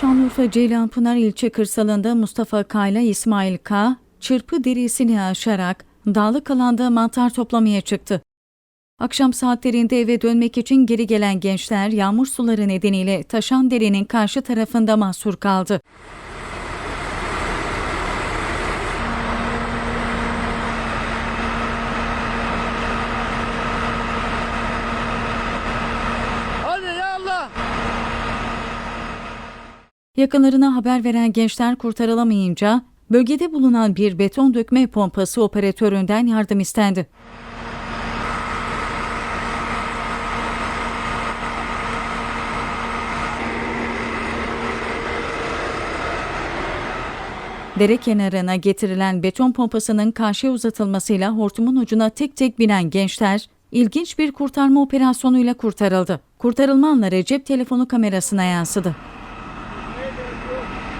Şanlıurfa Ceylanpınar ilçe kırsalında Mustafa Kayla İsmail K. çırpı derisini aşarak dağlık alanda mantar toplamaya çıktı. Akşam saatlerinde eve dönmek için geri gelen gençler yağmur suları nedeniyle taşan derenin karşı tarafında mahsur kaldı. Yakınlarına haber veren gençler kurtarılamayınca bölgede bulunan bir beton dökme pompası operatöründen yardım istendi. Dere kenarına getirilen beton pompasının karşıya uzatılmasıyla hortumun ucuna tek tek binen gençler ilginç bir kurtarma operasyonuyla kurtarıldı. Kurtarılma anları cep telefonu kamerasına yansıdı. Thank you.